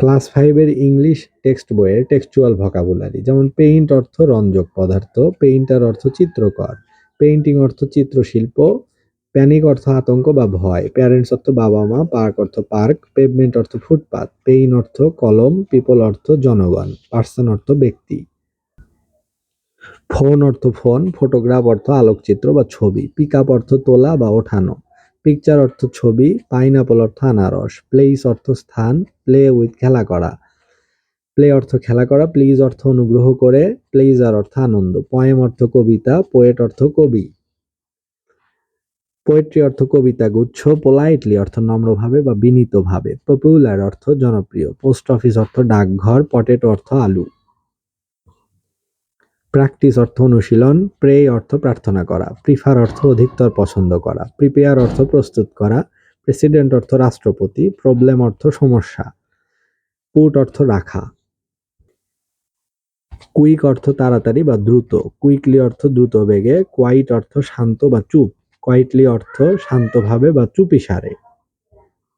Class ফাইভের English text বইয়ের textual vocabulary, যেমন পেইন্ট অর্থ রঞ্জক পদার্থ, পেইন্টার অর্থ চিত্রকর, পেইন্টিং অর্থ চিত্রশিল্প, প্যানিক অর্থ আতঙ্ক বা ভয়, প্যারেন্টস অর্থ বাবা মা, পার্ক অর্থ পার্ক, পেভমেন্ট অর্থ ফুটপাত, পেইন অর্থ কলম, পিপল অর্থ জনগণ, পার্সন অর্থ ব্যক্তি। ফোন অর্থ ফোন, ফটোগ্রাফ অর্থ আলোকচিত্র বা ছবি পিক আপ অর্থ তোলা বা ওঠানো। পিকচার অর্থ ছবি পাইনাপল অর্থ আনারস প্লেস অর্থ স্থান প্লে উইথ খেলা করা। প্লে অর্থ খেলা করা প্লিজ অর্থ অনুগ্রহ করে প্লেজার অর্থ আনন্দ পয়েম অর্থ কবিতা পোয়েট অর্থ কবি। পোয়েট্রি অর্থ কবিতা গুচ্ছ পোলাইটলি অর্থ নম্রভাবে বা বিনীতভাবে পপুলার অর্থ জনপ্রিয় পোস্ট অফিস অর্থ ডাকঘর পটেটো অর্থ আলু। প্র্যাকটিস অর্থ অনুশীলন প্রে অর্থ প্রার্থনা করা, প্রিফার অর্থ অধিকতর পছন্দ করা, প্রিপেয়ার অর্থ প্রস্তুত করা, প্রেসিডেন্ট অর্থ রাষ্ট্রপতি, প্রবলেম অর্থ সমস্যা পুট অর্থ রাখা। কুইক অর্থ তাড়াতাড়ি বা দ্রুত, কুইকলি অর্থ দ্রুত বেগে, কোয়াইট অর্থ শান্ত বা চুপ, কোয়াইটলি অর্থ শান্তভাবে বা চুপিসারে